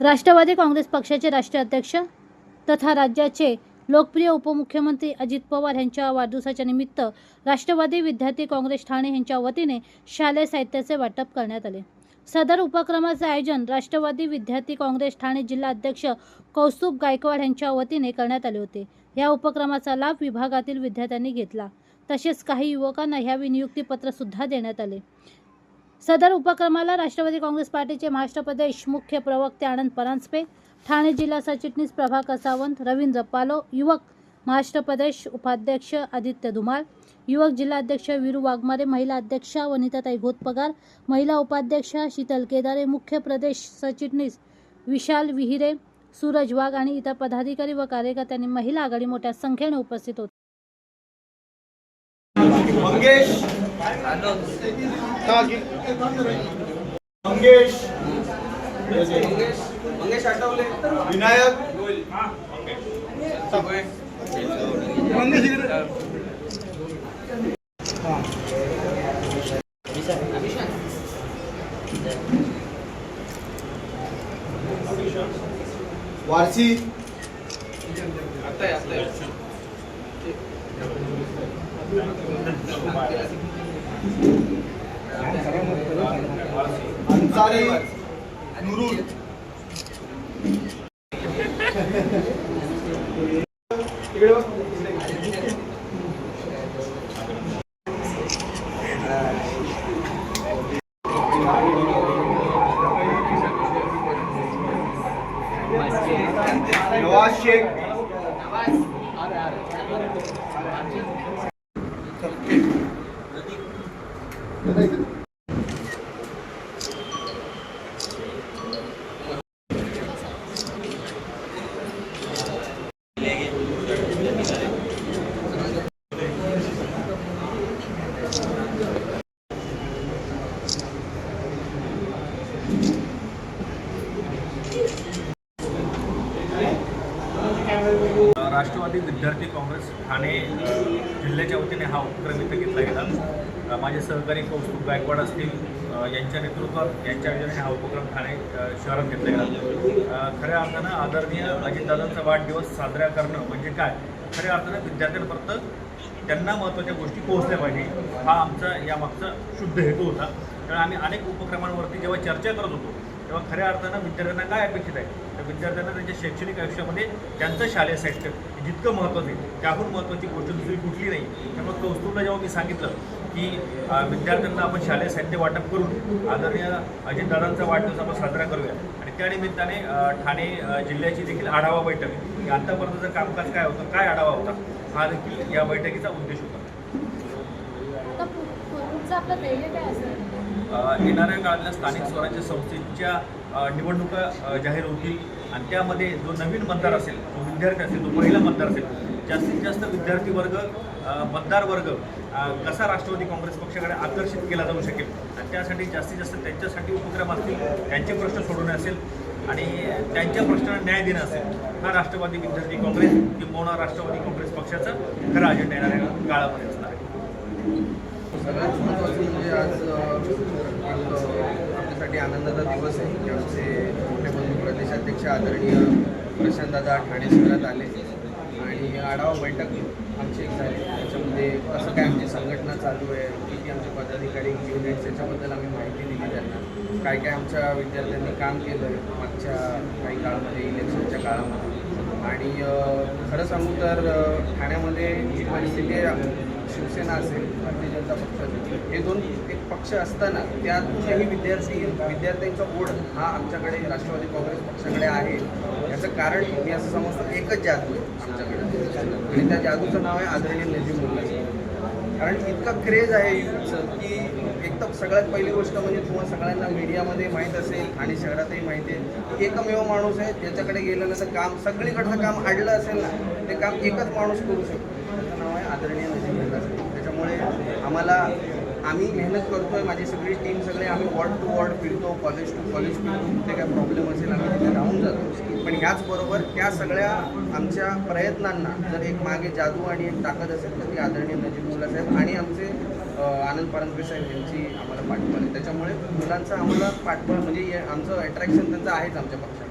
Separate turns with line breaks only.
राष्ट्रवादी काँग्रेस पक्षाचे राष्ट्रीय अध्यक्ष तथा राज्याचे लोकप्रिय उपमुख्यमंत्री अजित पवार यांच्या वाढदिवसाच्या निमित्त राष्ट्रवादी विद्यार्थी काँग्रेस ठाणे यांच्या वतीने शालेय साहित्याचे वाटप करण्यात आले. सदर उपक्रमाचे आयोजन राष्ट्रवादी विद्यार्थी काँग्रेस ठाणे जिल्हा अध्यक्ष कौस्तुभ गायकवाड यांच्या वतीने करण्यात आले होते. या उपक्रमाचा लाभ विभागातील विद्यार्थ्यांनी घेतला. तसेच काही युवकांना ह्यावेळी नियुक्तीपत्र सुद्धा देण्यात आले. सदर उपक्रमाला राष्ट्रवादी काँग्रेस पार्टीचे महाराष्ट्र प्रदेश मुख्य प्रवक्ते आनंद परांजपे ठाणे जिल्हा सरचिटणीस प्रभाकर सावंत रवींद्र पालो युवक महाराष्ट्र प्रदेश उपाध्यक्ष आदित्य धुमाळ युवक जिल्हाध्यक्ष वीरू वाघमारे महिला अध्यक्षा वनिताताई घोतपगार महिला उपाध्यक्षा शीतल केदारे मुख्य प्रदेश सरचिटणीस विशाल विहिरे सूरज वाघ आणि इतर पदाधिकारी व कार्यकर्त्यांनी महिला आघाडी मोठ्या संख्येने उपस्थित होते.
मंगेश. मंगेश
मंगेश आठवले.
विनायक. वारसी.
आता
अंसारी नुरुल नवाज शेख. Perfecto.
राष्ट्रवादी विद्यार्थी काँग्रेस ठाणे जिल्ह्याच्या वतीने हा उपक्रम इथं घेतला गेला. माझे सहकारी कौस्तुभ गायकवाड असतील यांच्या नेतृत्वात यांच्या आयोजनाने हा उपक्रम ठाणे शहरात घेतला गेला. खऱ्या अर्थानं आदरणीय अजितदादांचा वाढदिवस साजरा करणं म्हणजे काय? खऱ्या अर्थानं विद्यार्थ्यांपर्यंत त्यांना महत्त्वाच्या गोष्टी पोहोचल्या पाहिजे. हा आमचा यामागचा शुद्ध हेतू होता. कारण आम्ही अनेक उपक्रमांवरती जेव्हा चर्चा करत होतो तेव्हा खऱ्या अर्थानं विद्यार्थ्यांना काय अपेक्षित आहे? तर विद्यार्थ्यांना त्यांच्या शैक्षणिक आयुष्यामध्ये त्यांचं शालेय साहित्य जितकं महत्त्वाचं आहे त्याहून महत्त्वाची गोष्ट दुसरी कुठली नाही. त्यामुळे कौस्तुभला जेव्हा मी सांगितलं की विद्यार्थ्यांना आपण शालेय साहित्य वाटप करून आदरणीय अजितदादांचा वाढदिवस आपण साजरा करूया. आणि त्या निमित्ताने ठाणे जिल्ह्याची देखील आढावा बैठक की आतापर्यंतचं कामकाज काय होतं काय आढावा होता? हा देखील या बैठकीचा उद्देश होता. येणाऱ्या काळातल्या स्थानिक स्वराज्य संस्थेच्या निवडणुका जाहीर होतील. आणि त्यामध्ये जो नवीन मतदार असेल जो विद्यार्थी असेल जो पहिला मतदार असेल जास्तीत जास्त विद्यार्थी वर्ग मतदार वर्ग कसा राष्ट्रवादी काँग्रेस पक्षाकडे आकर्षित केला जाऊ शकेल? आणि त्यासाठी जास्तीत जास्त त्यांच्यासाठी उपक्रम असतील त्यांचे प्रश्न सोडवणे असेल आणि त्यांच्या प्रश्नांना न्याय देणं असेल हा राष्ट्रवादी विद्यार्थी काँग्रेस किंवा राष्ट्रवादी काँग्रेस पक्षाचा खरा अजेंडा येणाऱ्या काळामध्ये असणार आहे.
सगळ्यात महत्त्वाचं म्हणजे आज आपल्यासाठी आनंदाचा दिवस आहे. की आमचे मोठे बंधू प्रदेशाध्यक्ष आदरणीय प्रशांतदादा ठाणे शहरात आले. आणि आढावा बैठक आमची एक झाली. त्याच्यामध्ये कसं काय आमची संघटना चालू आहे किती आमचे पदाधिकारी युनिट्स याच्याबद्दल आम्ही माहिती दिली त्यांना. काय काय आमच्या विद्यार्थ्यांनी काम केलं आहे मागच्या काही काळामध्ये इलेक्शनच्या काळामध्ये. आणि खरं सांगू तर ठाण्यामध्ये ही परिस्थिती आहे शिवसेना असेल भारतीय जनता पक्ष असेल हे दोन एक पक्ष असताना त्यातूनही विद्यार्थी विद्यार्थ्यांचा ओढ हा आमच्याकडे राष्ट्रवादी काँग्रेस पक्षाकडे आहे. याचं कारण मी असं समजतो एकच जादू आहे आमच्याकडे. आणि त्या जादूचं नाव आहे आदरणीय नजीब मुल्लाचं कारण इतका क्रेज आहे युथचं की एक तर सगळ्यात पहिली गोष्ट म्हणजे तुम्हाला सगळ्यांना मीडियामध्ये माहीत असेल आणि शहरातही माहिती आहे की एकमेव माणूस आहे ज्याच्याकडे गेलं असं तर काम सगळीकडचं काम अडलं असेल ना ते काम एकच माणूस करू शकतो. त्याचं नाव आहे आदरणीय नजीब त्याच्यामुळे आम्हाला आम्ही मेहनत करतोय माझी सगळी टीम सगळे आम्ही वॉर्ड टू वॉर्ड फिरतो कॉलेज टू कॉलेज फिरतो कुठे काय प्रॉब्लेम असेल आम्ही तिथे राहून जातो. पण ह्याचबरोबर त्या सगळ्या आमच्या प्रयत्नांना जर एक मागे जादू आणि एक ताकद असेल तर ती आदरणीय नजीब मुल्ला साहेब आणि आमचे आनंद परांजपे साहेब यांची आम्हाला पाठबळ आहे. त्याच्यामुळे मुलांचं आम्हाला पाठबळ म्हणजे हे आमचं अट्रॅक्शन त्यांचं आहेच आमच्या पक्षात.